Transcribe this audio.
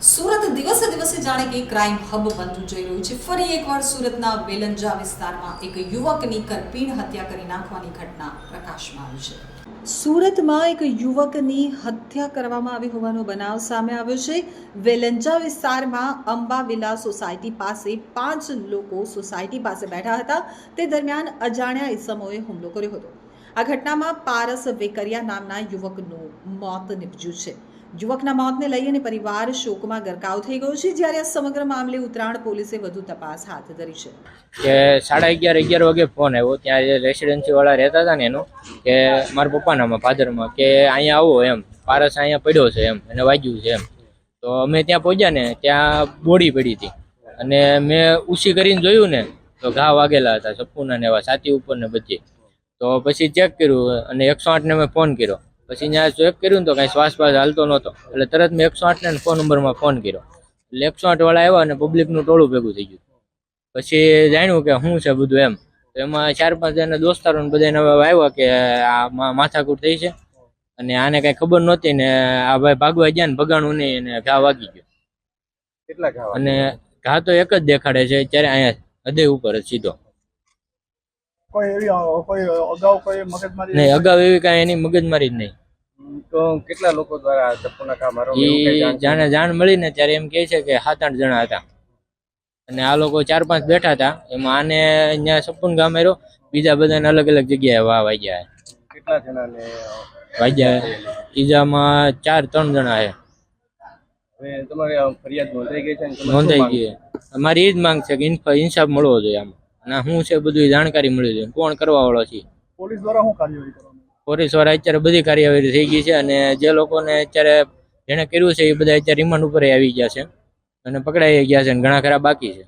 સુરત દિવસે દિવસે જાણે કે ક્રાઇમ હબ બનતું જઈ રહ્યું છે. ફરી એકવાર સુરતના વેલંજા વિસ્તારમાં એક યુવકની કરપીણ હત્યા કરી નાખવાની ઘટના પ્રકાશમાં આવી છે. સુરતમાં એક યુવકની હત્યા કરવામાં આવી હોવાનો બનાવ સામે આવ્યો છે. વેલંજા વિસ્તારમાં અંબાવિલા સોસાયટી પાસે પાંચ લોકો સોસાયટી પાસે બેઠા હતા. તે દરમિયાન અજાણ્યા ઇસમોએ હુમલો કર્યો હતો. આ ઘટનામાં પારસ વેકરિયા નામના યુવકનું મોત નીપજ્યું છે. યુવકના મોતને લઈ અને પરિવાર શોકમાં ગરકાવ થઈ ગયો છે, જ્યારે આ સમગ્ર મામલે ઉત્તરાયણ પોલીસે વધુ તપાસ હાથ ધરી છે. કે સાડા અગિયાર અગિયાર વાગે ફોન આવ્યો, ત્યાં જે રેસિડેન્સીવાળા રહેતા હતા ને એનો, કે મારા પપ્પાનામાં, ફાધરમાં, કે અહીંયા આવો એમ, પારસ અહીંયા પડ્યો છે એમ, એને વાગ્યું છે એમ. તો અમે ત્યાં પહોંચ્યા ને, ત્યાં બોડી પડી હતી. અને મેં ઉછી કરીને જોયું ને, તો ઘા વાગેલા હતા, સપૂના ને એવા છાતી ઉપર ને બધી. તો પછી ચેક કર્યું અને એકસો આઠને મેં ફોન કર્યો. પછી ત્યાં ચેક કર્યું ને તો કાંઈ શ્વાસ પાસ હાલતો નહોતો. એટલે તરત મેં એકસો આઠને ફોન નંબરમાં ફોન કર્યો. એટલે એકસો આઠ વાળા આવ્યા અને પબ્લિકનું ટોળું ભેગું થઈ ગયું. પછી જાણ્યું કે શું છે બધું એમ. તો એમાં ચાર પાંચ જણા દોસ્તારો ને બધાને હવે આવ્યા કે આ માથાકૂટ થઈ છે. અને આને કઈ ખબર નહોતી ને આ ભાઈ ભાગવા ગયા ને ભગાણું નહીં અને ઘા વાગી ગયો. કેટલા ઘા અને ઘા તો એક જ દેખાડે છે અત્યારે અહીંયા હૃદય ઉપર જ સીધો. કોઈ એવી કોઈ અગાઉ કોઈ મગજમારી નહીં અગાઉ એવી કાંઈ એની મગજમારી જ નહીં. તો કેટલા લોકો દ્વારા ચપ્પુના એ જાણે જાણ મળી ને ત્યારે એમ કહે છે કે સાત આઠ જણા હતા. અને આ લોકો ચાર પાંચ બેઠા હતા. એમાં આને અહીંયા સપુન ગામ માર્યો બીજા બધાને અલગ અલગ જગ્યાએ વાહ વાગ્યા કેટલા જણાને વાગ્યા ઈજામાં ચાર ત્રણ જણા છે હવે તમારી ફરિયાદ નોંધાઈ ગઈ છે નોંધાઈ ગઈ છે. અમારી એ જ માંગ છે કે ઇન્સાફ મળવો જોઈએ આમાં. અને હું છે બધું જાણકારી મળી છે કોણ કરવા વાળો છે? પોલીસ દ્વારા શું કાર્યવાહી પોલીસ દ્વારા અત્યારે બધી કાર્યવાહી થઈ ગઈ છે અને જે લોકોને અત્યારે જેણે કર્યું છે એ બધા અત્યારે રિમાન્ડ ઉપર આવી ગયા છે અને પકડાઈ ગયા છે અને ઘણા ખરા બાકી છે.